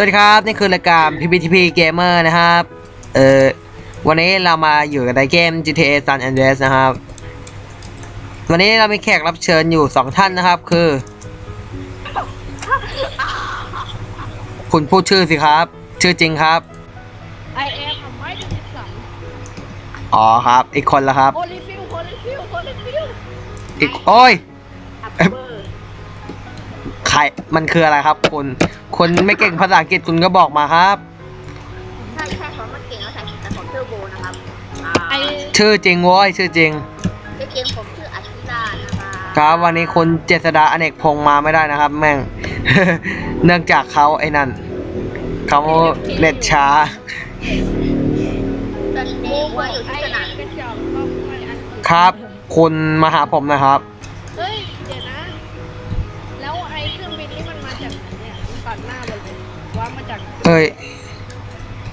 สวัสดีครับ นี่คือรายการ PPTP Gamer นะครับ เออวันนี้เรามาอยู่กันในเกม GTA San Andreas นะครับ วันนี้เรามีแขกรับเชิญอยู่สองท่านนะครับ คือ คุณพูดชื่อสิครับ ชื่อจริงครับ I am a mighty son อ๋อครับ อีกคนละครับอีกโอ้ยอัปเปอร์ใครมันคืออะไรครับ คุณ คุณไม่เก่งภาษาอังกฤษคุณก็บอกมาครับ ใช่ใช่เขามาเก่งแล้วใส่แต่ผมชื่อโบนะครับอ่าไอชื่อจริงโว้ยชื่อจริง ชื่อเกมผมชื่ออาชิตานะคะครับวันนี้คุณเจษดาอเนกพงษ์มาไม่ได้นะครับ แม่ง เนื่องจากเขาไอ้นั่นเขาเน็ตช้า ตอนนี้ว่าอยู่ที่สนาม กระจอกก็ไม่อัน ครับ คุณมาหาผมนะครับ เอ้ย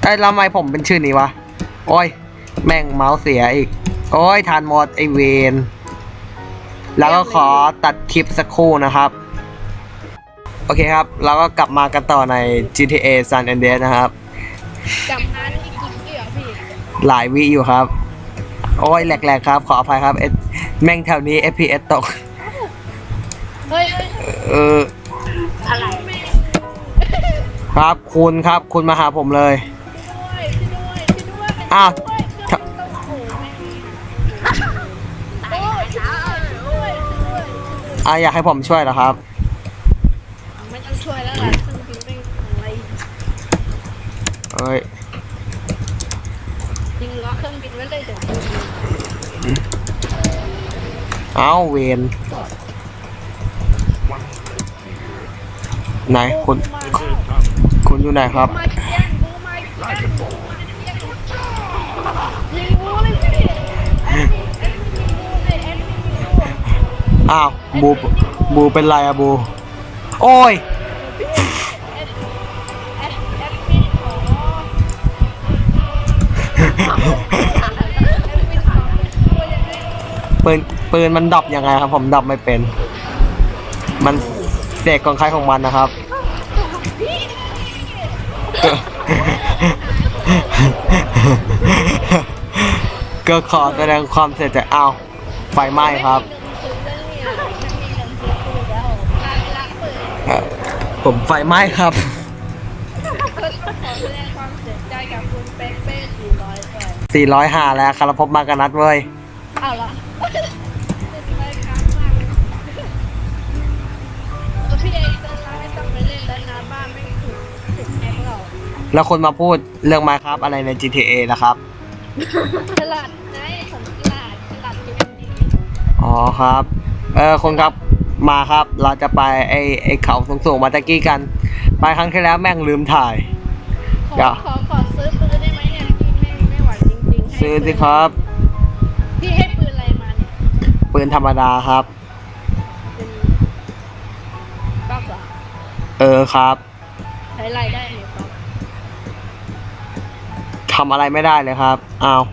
ไอ้ยแล้วทำไมผมเป็นชื่อนี้วะ โอ้ย แม่งเมาส์เสียอีก โอ้ยทานหมดไอเวนแล้วก็ขอตัดคลิปสักครู่นะครับ โอเคครับ เราก็กลับมากันต่อใน GTA San Andreas นะครับจำนั้นอีกกี่เกี่ยวพี่หลายวิอยู่ครับ โอ้ยแหลกๆครับ ขออภัยครับเอสแม่งแถวนี้ FPS ตก เฮ้ยเฮ้ยเอออะไรแม่ง ครับคุณครับคุณมาหาผมเลยช่วยช่วยช่วยอ้าวช่วยช่วยต้องโอ้แม่งโอ้ยช่วยช่วยช่วยอะอยากให้ผมช่วยเหรอครับ ไม่ต้องช่วยแล้วล่ะเครื่องบินไม่อะไรเอ้ยยิงล้อเครื่องบินไว้เลยเดี๋ยวเอาเวน ไหนคนคนอยู่ไหนครับ อ้าวบูบูเป็นไรอะบู โอ้ยปืนปืนมันดับยังไงครับ ผมดับไม่เป็น มัน เสกของใครของมันนะครับ ก็ขอแสดงความเสียใจเอาไฟไหม้ครับ ผมไฟไหม้ครับสี่ร้อยก่อน400หาแล้วคารพบมากกันนัดเว้ย เอาละ แล้วคนมาพูดเรื่อง Minecraft อะไรใน GTA นะครับ ฉลาดไงผมฉลาดฉลาดเกมดีอ๋อครับ เออคนครับมาครับ เราจะไปไอไอเขาสูงๆมาตะกี้กัน ไปครั้งที่แล้วแม่งลืมถ่ายขเดี๋อยว ขอขอซื้อปืนได้ไหมเนี่ยพี่ไม่ไม่ไหวจริงๆให้ซื้อสิครับ พี่ให้ปืนอะไรมาเนี่ยปืนธรรมดาครับ เป็นก๊อกเหรอเออครับใช้ไรได้เนี่ยก๊อก ทำอะไรไม่ได้เลยครับอ้าว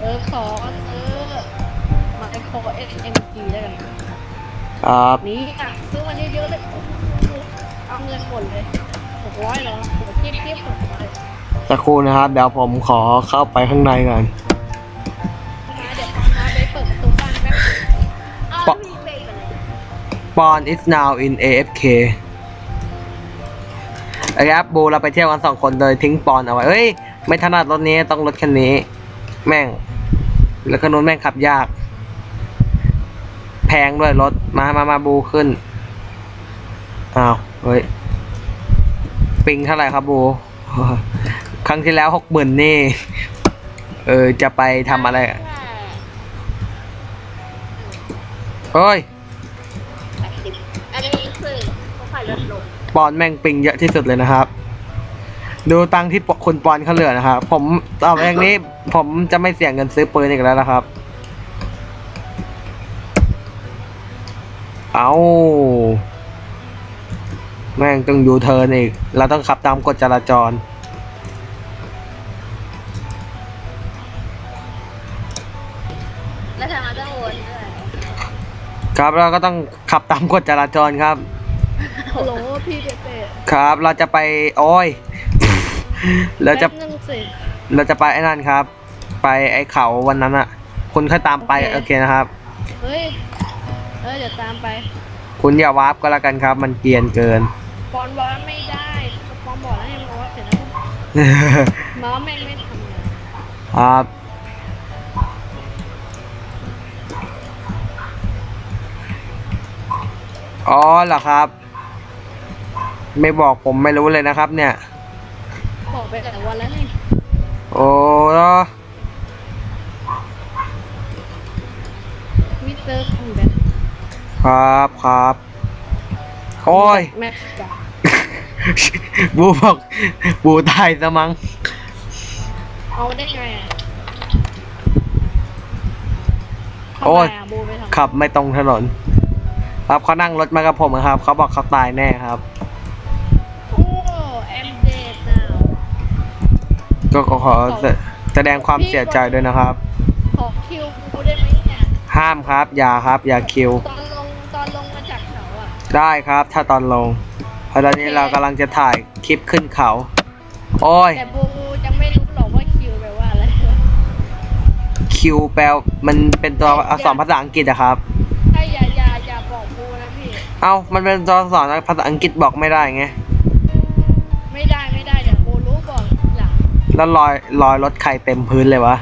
เออขอซื้อมาไอโคเอสเอ็มจีได้กันครับนี่อะซื้อมาเยอะๆเลยเอาเงินหมดเลยหกร้อยเหรอหัวจิ๊บจิ๊บหกร้อยสักครู่นะครับ เดี๋ยวผมขอเข้าไปข้างในก่อนมาเดี๋ยวมาไปเปิดประตูบ้านแป๊บเอาปะพี่เบย์กันเลยปอน is now in AFK นะครับบูเราไปเที่ยวกันสองคนโดยทิ้งปอนเอาไว้เฮ้ยไม่ถนัดรถนี้ต้องรถคันนี้ แม่ง แล้วก็นู้นแม่งขับยาก แพงด้วยรถมามามาบูขึ้นอ้าวเฮ้ยปิงเท่าไหร่ครับบูครั้งที่แล้วหกหมื่นนี่ เออจะไปทำอะไรเฮ้ยแปดสิบอันนี้คือเขาขายลดลง ปอนแม่งปิงเยอะที่สุดเลยนะครับ ดูตังค์ที่ปคุณปอนเขาเหลือนะครับผมต่อไปอย่างนี้ผมจะไม่เสี่ยงเงินซื้อปืนอีกแล้วนะครับ เอาแม่งต้องยูเทิร์นอีก เราต้องขับตามกฎจราจร แล้วทำไมต้องวนด้วยครับเราก็ต้องขับตามกฎจราจรครับ ฮัลโหลพี่เปเป้ครับ เราจะไปโอ้ยเราจะแป๊บนึงสิเราจะไปไอ้นั่นครับ ไปไอ้เขาวันนั้นอะคุณค่อยตามไปโอเคนะครับ เฮ้ยเออเดี๋ยวตามไปคุณอย่าวาร์ปก็แล้วกันครับ มันเกรียนเกิน ปอนบอกว่าไม่ได้ปอนบอกแล้วให้มาว่าเสร็จแล้วหมาแม่งไม่ทำงานครับอ๋อเหรอครับ ไม่บอกผมไม่รู้เลยนะครับ เนี่ย บอกไปแต่วันแล้วนี่โอ้มิสเตอร์คอมแบทครับครับโอ้ยแม็กซ์จ้ะบูบอกบูตายซะมั้งเอาได้ไงอะโอ้ยทำไมะโบไปทำขับไม่ตรงถนน ครับเขานั่งรถมากับผมครับ เขาบอกเขาตายแน่ครับ ก็ขอแสแสดงความเสียใจด้วยนะครับ ขอคิวกูได้ไหมเนี่ยห้ามครับ อย่าครับ อย่าคิว ตอนลงตอนลงมาจากเขาอะ ได้ครับ ถ้าตอนลง เพราะตอนนี้เรากำลังจะถ่ายคลิปขึ้นเขา โอ้ย แต่บูจะไม่รู้หรอกว่าคิวแปลว่าอะไร คิวแปล มันเป็นตัวอักษรภาษาอังกฤษอะครับถ้าอย่าอย่าอย่าบอกบูนะพี่ เอ้า มันเป็นตัวอักษรภาษาอังกฤษบอกไม่ได้ไง ไม่ได้ แล้วรอยรอยรถใครเต็มพื้นเลยวะ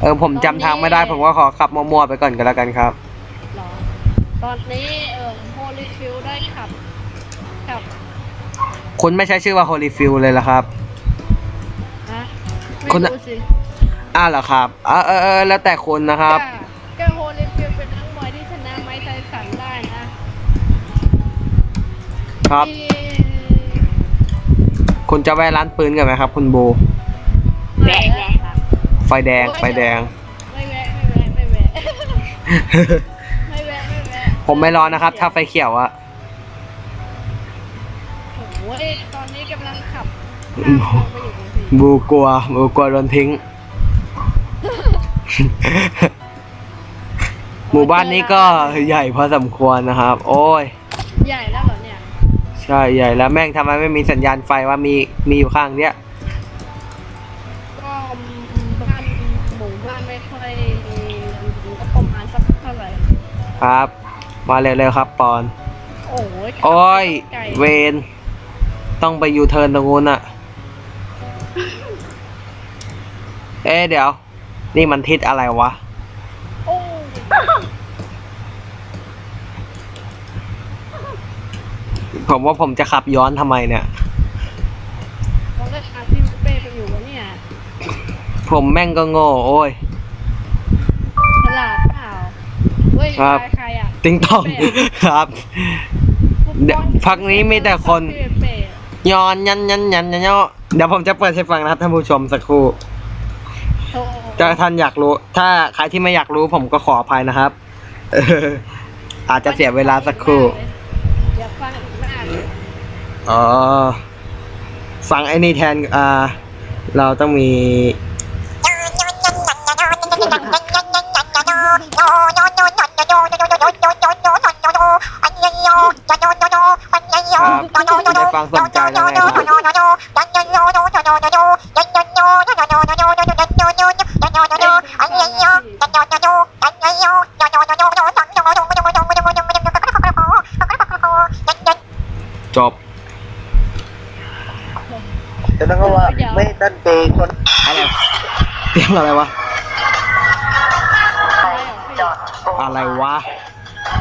เออผมจำทางไม่ได้ ผมก็ขอขับมั่วๆไปก่อนก็แล้วกันครับ หรอตอนนี้เอ่อโฮลิฟิลได้ขับขับคุณไม่ใช้ชื่อว่า Holy f i e l เลยเหรอครับ นะคุณไม่อะรู้สิอ้าวเหรอครับอ่าเออเออแล้วแต่คุณนะครับ ก็ก็โฮลิฟิลเป็นนักมวยที่ชนะไมค์ไทสันได้นะครับ ที่ คุณจะแวะร้านปืนกันไหมครับ คุณโบ แวะแวะครับไฟแดง ไฟแดง ไม่แวะไม่แวะไม่แวะไม่แวะไม่แวะผมไม่รอนะครับ ถ้าไฟเขียวอะโอ้ยตอนนี้กำลังขับอืมข้ามไปอยู่ตรงสีบูกลัว บูกลัวโดนทิ้ง หมู่บ้านนี้ก็ใหญ่พอสมควรนะครับ โอ้ย ใหญ่ ช่ใหญ่แล้วแม่งทำไมไม่มีสัญญาณไฟว่ามีมีอยู่ข้างเนี้ยก็บ้านหมู่บ้านไม่ค่อยก็ประมาณสักเท่าไหร่ครับ มาเร็วๆครับปอน โอ้ยขับโอ้ยไกลเวน ต้องไปยูเทิร์นตรงนู้นอะเอ๊ะเดี๋ยว นี่มันทิศอะไรวะ โอ้ย ผมว่าผมจะขับย้อนทำไมเนี่ย เราได้ทางที่เป้ไปอยู่วะเนี่ยผมแม่งก็โง่โอ้ย ฉลาดเปล่าเฮ้ยครับ ใครอะติงตอง ครับ เดี๋ยวพักนี้มีแต่คนพี่เป้ย้อนยันยันยันยันยันเดี๋ยวผมจะเปิดให้ฟังนะครับท่านผู้ชมสักครู่โอ้ถ้าท่านอยากรู้ ถ้าใครที่ไม่อยากรู้ผมก็ขออภัยนะครับเอออาจจะเสียเวลาสักครู่อยากฟังอีกมากเลย อ๋อฟังไอ้นี่แทน อ่า เราต้องมี ครับได้ฟังสนใจแล้วไงครับ อะไรวะอะไรอะพี่อะไรวะ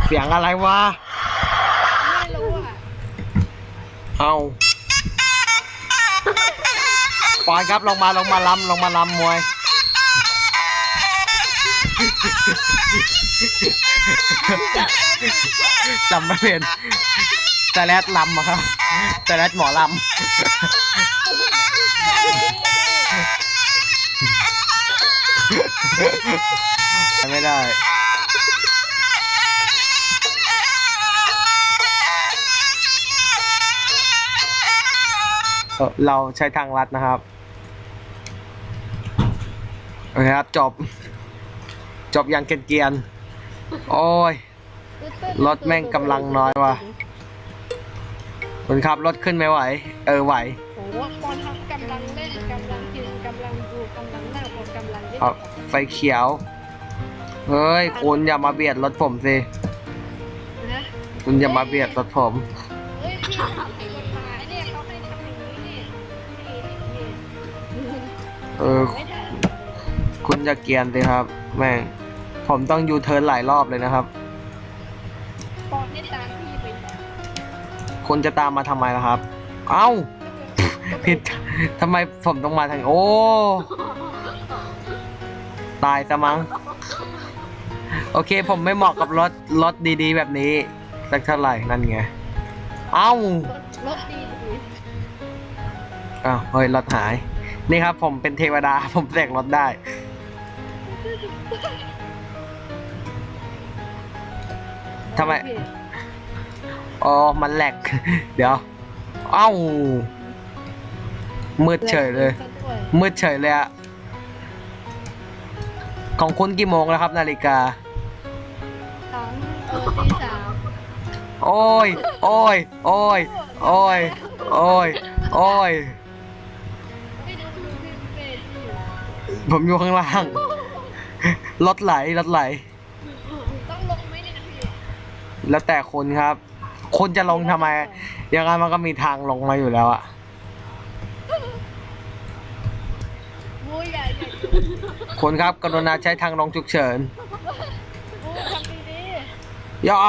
เสียงอะไรวะ ไม่รู้อะเอาปอนครับลงมาลงมาลำลงมาลำมวย จำไม่เป็นแต่แรดลำอะครับแต่แรดหมอลำ ไม่ได้เอ่อเราใช้ทางลัดนะครับ โอเคครับ จบ จบอย่างเกรียนๆโอ้ย รถแม่งกำลังน้อยว่ะคุณครับ รถขึ้นไม่ไหว เออ ไหวโอ้โหบอลทั้งกำลังเล่นกำลังกินกำลังดูกำลังนั่งบนกำลังเล่นครับ ไฟเขียว เฮ้ย คุณอย่ามาเบียดรถผมสิ นะคุณอย่ามาเบียดรถผม เฮ้ยพี่ผิดกฎหมายเนี่ยเขาให้ทำอย่างนี้นี่นี่นี่เออ ไม่ได้คุณจะเกรียนสิครับ แม่ง ผมต้องยูเทิร์นหลายรอบเลยนะครับ ปอนนี่ตามพี่ไปเนี่ยคุณจะตามมาทำไมล่ะครับ เอ้า ผิดทำไมผมต้องมาทาง โอ้ ตายซะมั้ง โอเคผมไม่เหมาะกับรถรถดีๆ แบบนี้สักเท่าไหร่นั่นไง เอ้ารถดีดีอ้าวเฮ้ยรถหาย นี่ครับ ผมเป็นเทวดา ผมเสกรถได้ ทำไม อ๋อ มันแหลก เดี๋ยว เอ้า มืดเฉยเลยซะด้วยมืดเฉยเลยอะ ของคุณกี่โมงแล้วครับ นาฬิกาทั้งเออตีสามโอ้ย โอ้ย โอ้ย โอ้ย โอ้ย โอ้ย ไม่ดูดูพี่เป้ที่อยู่ผมอยู่ข้างล่าง รถไหล รถไหล ต้องลงไหมเนี่ยพี่แล้วแต่คุณครับคุณจะลงทำไมยังไงมันก็มีทางลงมาอยู่แล้วอะบูใหญ่ใหญ่ คุณครับกรุณาใช้ทางลงฉุกเฉินบูทำดีย่าๆ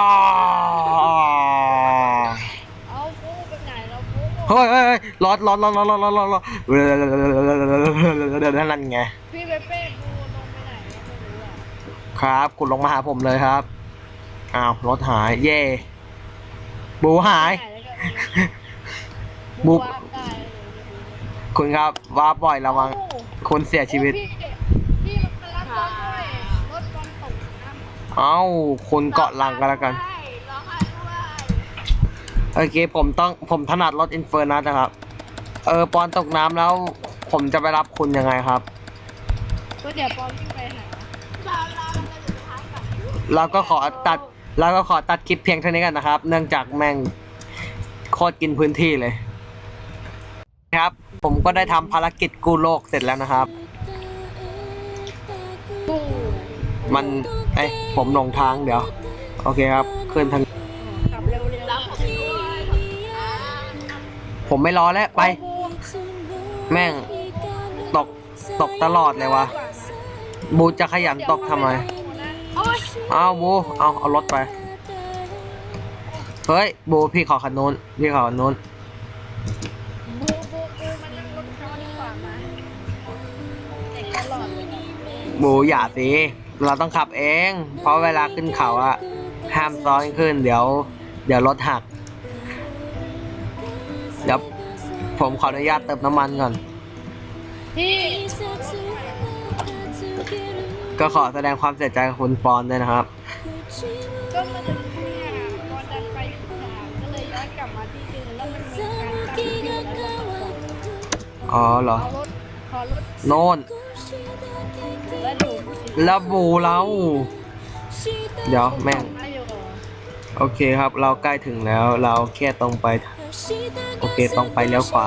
เอาบูไปไหนแล้วบูเฮ้ยเฮ้ยเฮ้ยรถรถรถรถรถรถรถรถนั่นไงพี่เป้เป้บูลงไปไหนแล้วไม่รู้อะครับคุณลงมาหาผมเลยครับอ้าวรถหายเย่บูหาย ไหนแล้วก็บูบูวาร์ปได้เลยคุณครับว่าบ่อยระวัง โอ้คุณเสียชีวิต พี่พี่มันรับรถด้วยรถบอลตกน้ำ เอ้าคุณเกาะหลังกันแล้วกันใช่ร้องไห้ด้วยโอเคผมต้องผมถนัดรถอินเฟอร์นัสนะครับ เออปอนตกน้ำแล้ว ผมจะไปรับคุณยังไงครับก็เดี๋ยวปอมวิ่งไปหาเราเราเราจะอยู่ท้ายก่อนเราก็ขอตัดเราก็ขอตัดคลิปเพียงเท่านี้กันนะครับ เนื่องจากแม่งโคตรกินพื้นที่เลย ครับ ผมก็ได้ทำภารกิจกู้โลกเสร็จแล้วนะครับบูมัน เอ้ยผมหลงทางเดี๋ยว โอเคครับขึ้นทาง ขับเร็วๆรับผมด้วยผมไม่รอแล้วไป แม่ง ตกตกตลอดเลยวะบูจะขยันตกทำไม โอ๊ยเอาบูเอาเอารถไป เฮ้ยบูพี่ขอคันนู้นพี่ขอคันนู้นบูบูบูมันนั่งรถเขาดีกว่ามาเด็กตลอดเลยบูอย่าสิ เราต้องขับเอง เพราะเวลาขึ้นเขาอะห้ามซ้อนขึ้น เดี๋ยว เดี๋ยวรถหักเดี๋ยวผมขออนุญาตเติมน้ำมันก่อน พี่ก็ขอแสดงความเสียใจกับคุณปอนด้วยนะครับ ก็มันจะเนี่ยตอนดันไปขึ้นศาลก็เลยย้อนกลับมาที่เดิมแล้วมันมีการตั้งที่แล้วก็อ๋อเหรอเอารถขอรถ โน่นแล้ว ดูผู้สิแล้วบูเรา เดี๋ยวแม่งไม่อยู่โอเคครับ เราใกล้ถึงแล้ว เราแค่ตรงไป โอเคตรงไปเลี้ยวขวา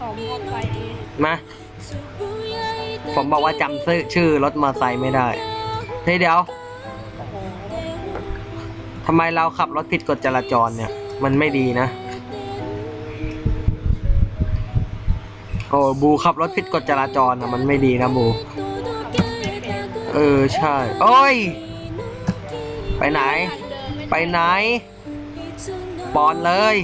ของมอไซค์มา ผมบอกว่าจำชื่อชื่อรถมอเตอร์ไซค์ไม่ได้ เฮ้ยเดี๋ยวทำไมเราขับรถผิดกฎจราจรเนี่ย มันไม่ดีนะ โอ้บูขับรถผิดกฎจราจรนะมันไม่ดีนะบู เออใช่ โอ้ย ไปไหน ไปไหน ปอนเลย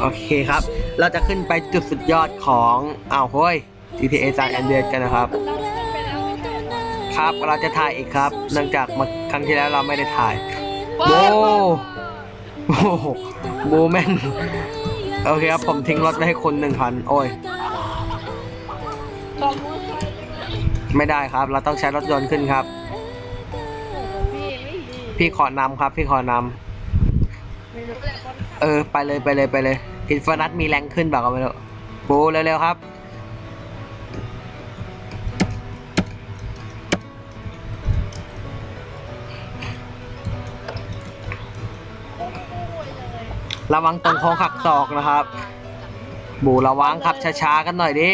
โอเคครับ เราจะขึ้นไปจุดสุดยอดของอ้าวเฮ้ย GTA San Andreas กันนะครับ ครับเราจะถ่ายอีกครับ เนื่องจากมื่อครั้งที่แล้วเราไม่ได้ถ่ายโบโอ้โบแม่นโอเคครับ ผมทิ้งรถไว้ให้คนหนึ่งคัน โอ้ยตอมมอ ไม่ได้ครับ เราต้องใช้รถยนต์ขึ้นครับ พี่ขอนำครับ พี่ขอนำเออ ไปเลยไปเลยไปเลยอินฟนัตมีแรงขึ้นเปล่าก็ไม่รู้ปูเร็วๆครับ ด้วยเลยระวังตรงโค้งหักศอกนะครับ บูระวังขับช้าๆกันหน่อยดิ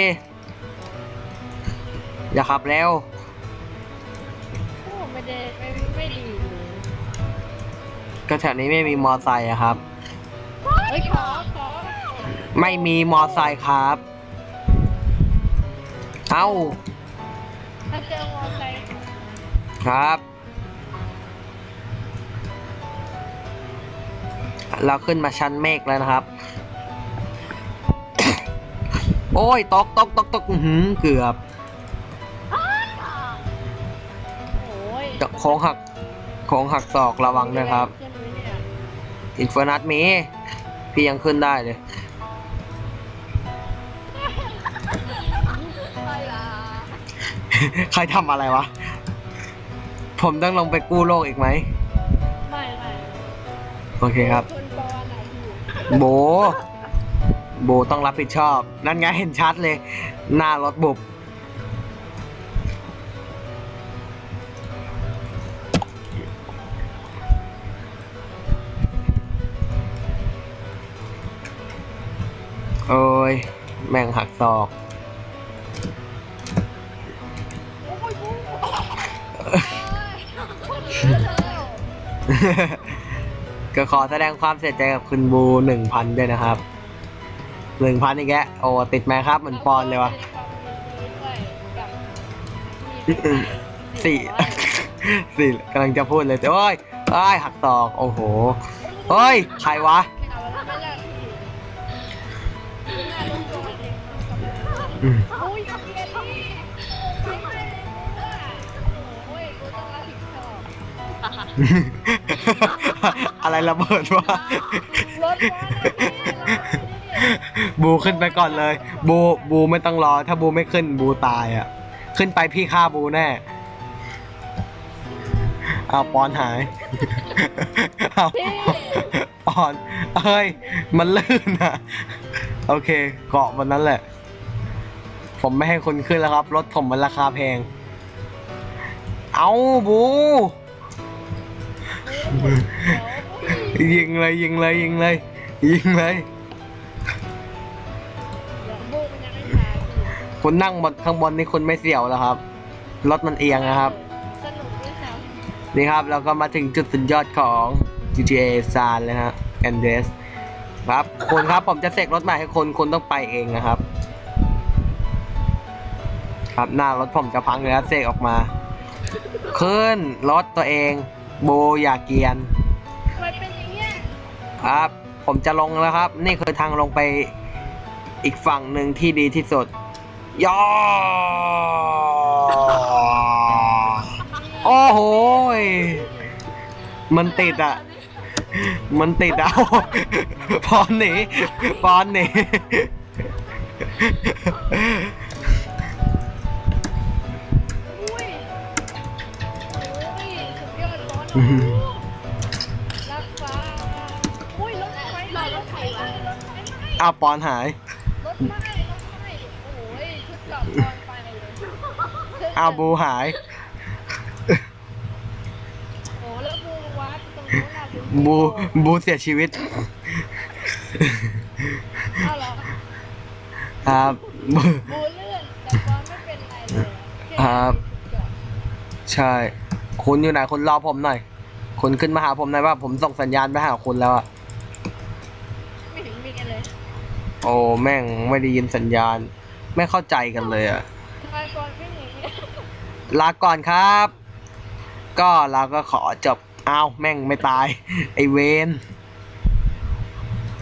อย่าขับเร็วโอ้ไม่ได้ไม่ไม่ดีเลยก็แถวนี้ไม่มีมอไซค์อะครับ เฮ้ยขอขอไม่มีมอไซค์ครับ เอ้าถ้าเจอมอไซค์ครับ เราขึ้นมาชั้นเมฆแล้วนะครับ โอ้ยตกตกตกตกอื้อหือเกือบ อ้ยโค้งหักโค้งหักศอกระวังนะครับขึ้นไหมเนี่ยอินเฟอร์นัสมี พี่ยังขึ้นได้เลยใช่ละใครทำอะไรวะ ผมต้องลงไปกู้โลกอีกไหม ไม่ไม่โอเคครับคุณปอนไหนอยู่โบ โบต้องรับผิดชอบ นั่นไงเห็นชัดเลย หน้ารถบุบ แม่งหักศอกก็ขอแสดงความเสียใจกับคุณบูหนึ่งพันด้วยนะครับหนึ่งพันอีกแกโอ้ติดไหมครับเหมือนปอนเลยวะสี่สี่กำลังจะพูดเลยแต่โอ้ยเอ้ยหักศอก โอ้โหเฮ้ย ใครวะ อะไรระเบิดวะบูขึ้นไปก่อนเลย บูบูไม่ต้องรอ ถ้าบูไม่ขึ้นบูตายอะ ขึ้นไปพี่ฆ่าบูแน่เอาปอนหายเอาปอนเอ้ย มันลื่นอะ โอเค เกาะมันนั้นแหละ ผมไม่ให้คุณขึ้นแล้วครับ รถผมมันราคาแพง เอาบูยิงเลยยิงเลยยิงเลยยิงเลยเดี๋ยวบูมันยังไม่มาคุณนั่งบนข้างบนนี่คุณไม่เสี่ยวแล้วครับ รถมันเอียงนะครับสนุกด้วยซ้นี่ครับเราก็มาถึงจุดสุดยอดของ GTA San เลยฮะ Andes ครับคุณครับผมจะเสกรถใหม่ให้คุณคุณต้องไปเองนะครับ ครับ หน้ารถผมจะพังเลยครับเสกออกมาขึ้นรถตัวเองโบอย่าเกรียนำทำไมเป็นอย่างเงี้ยครับ ผมจะลงแล้วครับ นี่คือทางลงไปอีกฝั่งหนึ่งที่ดีที่สุดย่อโอ้โหยมันติดอะ มันติดอะปอนหนีปอนหนี อ้าวปอนหาย รถไหม้รถไหม้โอ้ยชุดเกราะบอลไปเลยอ้าวบูหาย โอ้แล้วบูวัดตรงนู้นน่ะบูบูเสียชีวิตเอาเหรอครับบู บูเลื่อนแต่บอลไม่เป็นไรเลยแครับชุดเกราะใช่ คุณอยู่ไหนคุณรอผมหน่อย คุณขึ้นมาหาผมหน่อยว่าผมส่งสัญญาณไปหาคุณแล้วอะ ไม่เห็นมีกันเลย โอ้แม่งไม่ได้ยินสัญญาณ ไม่เข้าใจกันเลยอะทำไมบอลไม่หนีลาก่อนครับ ก็เราก็ขอจบอ้าวแม่งไม่ตาย ไอเวน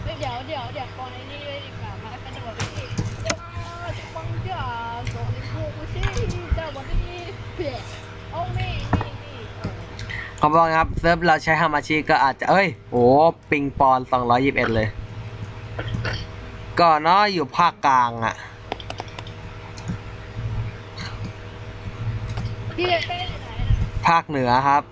เฮ้ยเดี๋ยวเดี๋ยวเดี๋ยวบอลไอ้นี่เลยดีกว่ามาเป็นจังหวะที่จ้าจะปังจ้าสอนให้กูกูสิจ้าวันนี้เพี้ยโอ้นี่นี่นี่เออขอบคุณนะครับเซิร์ฟเราใช้ฮามาชิก็อาจจะเอ้ยโอ้ปิงปอน221เลย ก็เนาะอยู่ภาคกลางอะพี่เป้อยู่ไหนน่ะภาคเหนือครับ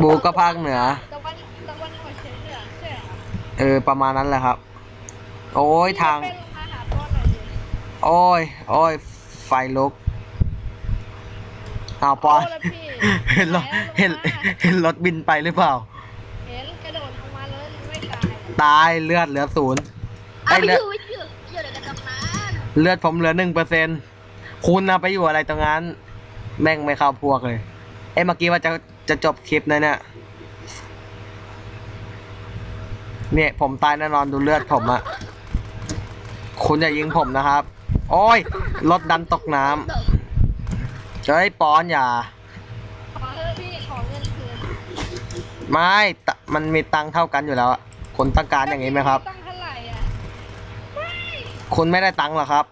บูก็ภาคเหนือ ตะวันตะวันออกเฉียงเหนือใช่เหรอเออ ประมาณนั้นแหละครับ โอ้ยทาง พี่เป้ลงมาหาบอลหน่อยดิโอ้ย โอ้ย ไฟลุกอ้าวปอนโอ้แล้วพี่เห็นรถไหนอะลงมาเห็นเห็นรถบินไปหรือเปล่า เห็นกระโดดลงมาเลยไม่ตายตายเลือดเหลือศูนย์เอา ไอ้ไปเลืออดยู่ไปอยู่อยู่เดี๋ยวกันตรงนั้นเลือดผมเหลือหนึ่งเปอร์เซ็นคุณนะไปอยู่อะไรตรงนั้น แม่งไม่เข้าพวกเลย เอ้ยเมื่อกี้ว่าจะจะจบคลิปนะเนี่ยเนี่ยผมตายแน่นอนดูเลือดผมอะคุณอย่ายิงผมนะครับ โอ้ยรถดันตกน้ำเฮ้ยปอนอย่าขอเถอะพี่ขอเงินคืนไม่ตะมันมีตังค์เท่ากันอยู่แล้วอะคุณต้องการอย่างนี้ไหมครับ ตั้งเท่าไหร่อะ คุณไม่ได้ตังค์เหรอครับ